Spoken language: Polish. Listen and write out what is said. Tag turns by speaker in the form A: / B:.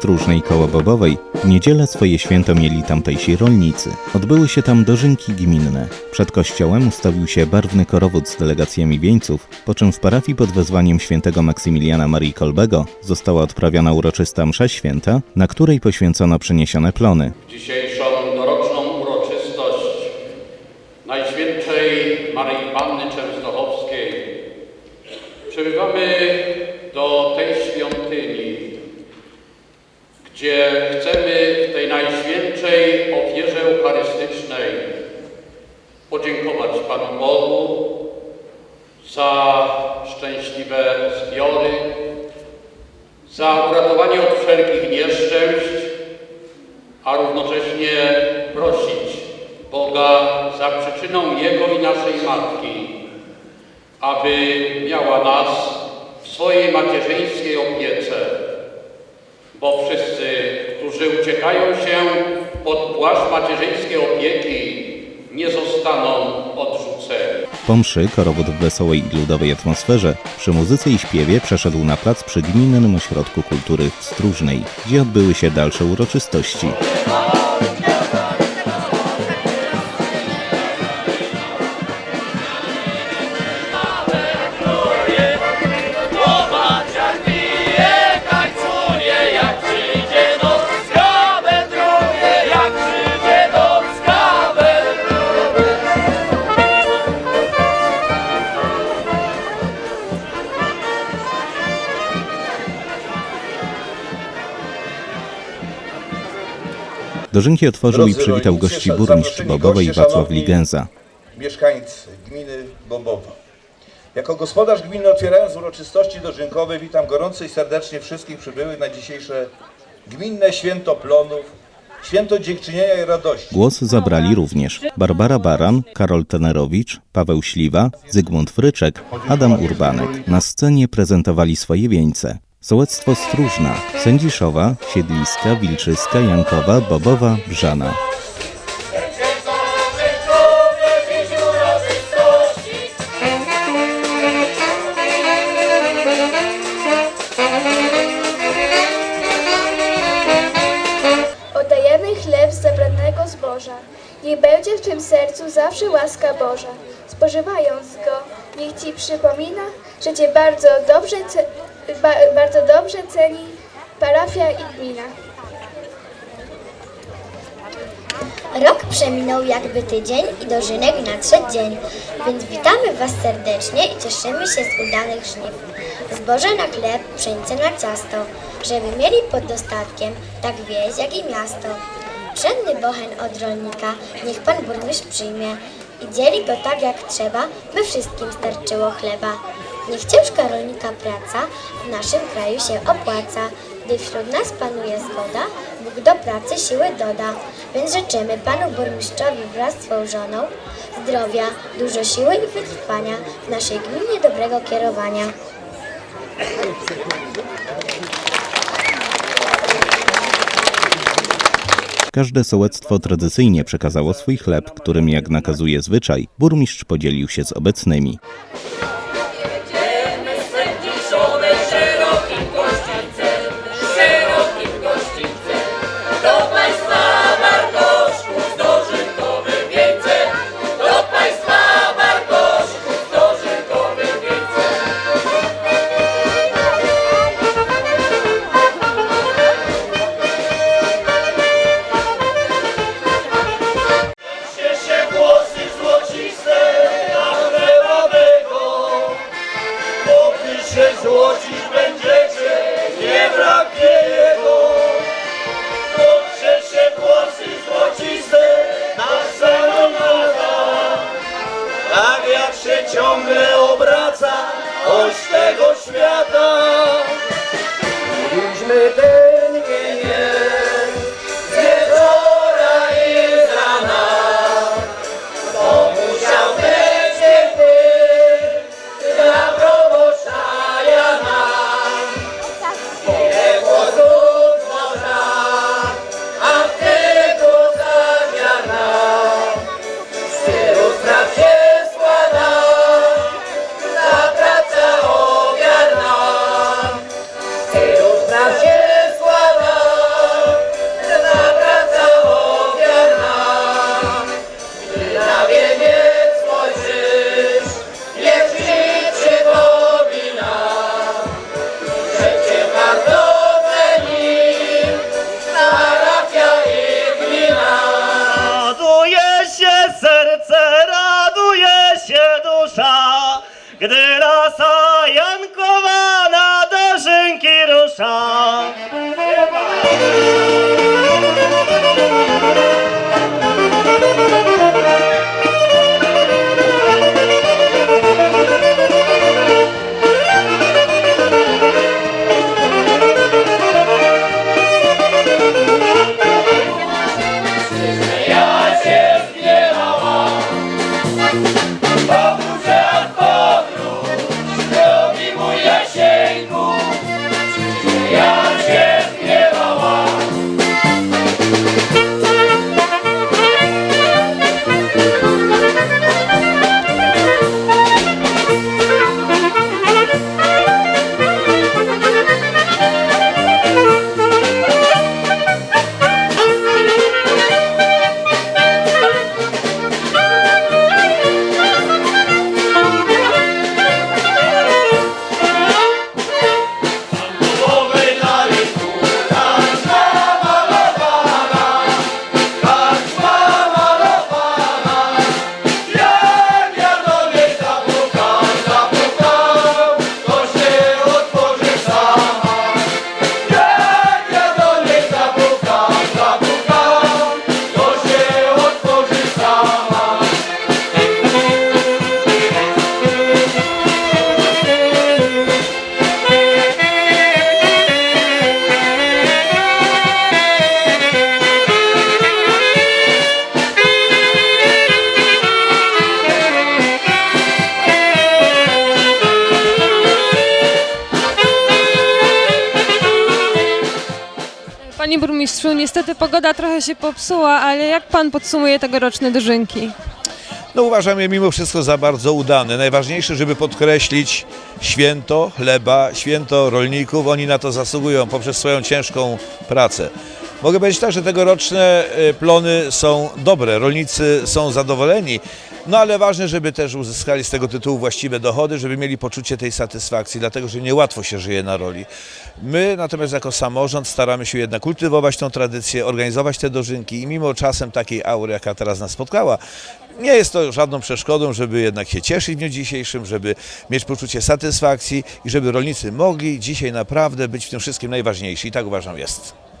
A: Stróżnej Kołobobowej w niedzielę swoje święto mieli tamtejsi rolnicy. Odbyły się tam dożynki gminne. Przed kościołem ustawił się barwny korowód z delegacjami wieńców, po czym w parafii pod wezwaniem świętego Maksymiliana Marii Kolbego została odprawiona uroczysta msza święta, na której poświęcono przyniesione plony.
B: dzisiejszą doroczną uroczystość Najświętszej Maryi Panny Częstochowskiej przybywamy do tej świątyni, gdzie chcemy w tej Najświętszej ofierze eucharystycznej podziękować Panu Bogu za szczęśliwe zbiory, za uratowanie od wszelkich nieszczęść, a równocześnie prosić Boga za przyczyną Jego i naszej Matki, aby miała nas w swojej macierzyńskiej opiece, bo wszyscy, którzy uciekają się pod płaszcz macierzyńskiej opieki, nie zostaną odrzuceni.
A: Po mszy korowód w wesołej i ludowej atmosferze przy muzyce i śpiewie przeszedł na plac przy Gminnym Ośrodku Kultury w Stróżnej, gdzie odbyły się dalsze uroczystości. Dożynki otworzył i przywitał gości burmistrz Bobowej
C: goście,
A: Wacław Ligenza.
C: Mieszkańcy gminy Bobowa. Jako gospodarz gminy otwierając uroczystości dożynkowe witam gorąco i serdecznie wszystkich przybyłych na dzisiejsze gminne święto plonów, święto dziękczynienia i radości.
A: Głos zabrali również Barbara Baran, Karol Tenerowicz, Paweł Śliwa, Zygmunt Fryczek, Adam Urbanek. Na scenie prezentowali swoje wieńce. Sołectwo Stróżna, Sędziszowa, Siedliska, Wilczyska, Jankowa, Bobowa, Brzana.
D: Oddajemy chleb z zebranego zboża. Niech będzie w Twym sercu zawsze łaska Boża. Spożywając go, niech Ci przypomina, że Cię bardzo dobrze, ba, bardzo dobrze ceni parafia i gmina.
E: Rok przeminął jakby tydzień i dożynek nadszedł dzień, więc witamy Was serdecznie i cieszymy się z udanych żniw. Zboże na chleb, pszenicę na ciasto, żeby mieli pod dostatkiem tak wieś jak i miasto. Przedny bochen od rolnika niech Pan burmistrz przyjmie i dzieli go tak jak trzeba, by wszystkim starczyło chleba. Niech ciężka rolnika praca w naszym kraju się opłaca, gdy wśród nas panuje zgoda, Bóg do pracy siły doda. Więc życzymy Panu Burmistrzowi wraz z swą żoną zdrowia, dużo siły i wytrwania w naszej gminie dobrego kierowania.
A: Każde sołectwo tradycyjnie przekazało swój chleb, którym, jak nakazuje zwyczaj, burmistrz podzielił się z obecnymi.
F: 그들아
G: 싸 Burmistrzu, niestety pogoda trochę się popsuła, ale jak pan podsumuje tegoroczne dożynki?
H: No uważam je mimo wszystko za bardzo udane. Najważniejsze, żeby podkreślić święto chleba, święto rolników. Oni na to zasługują poprzez swoją ciężką pracę. Mogę powiedzieć tak, że tegoroczne e, plony są dobre, rolnicy są zadowoleni, no ale ważne, żeby też uzyskali z tego tytułu właściwe dochody, żeby mieli poczucie tej satysfakcji, dlatego że niełatwo się żyje na roli. My natomiast jako samorząd staramy się jednak kultywować tą tradycję, organizować te dożynki i mimo czasem takiej aury, jaka teraz nas spotkała, nie jest to żadną przeszkodą, żeby jednak się cieszyć w dniu dzisiejszym, żeby mieć poczucie satysfakcji i żeby rolnicy mogli dzisiaj naprawdę być w tym wszystkim najważniejsi. I tak uważam jest.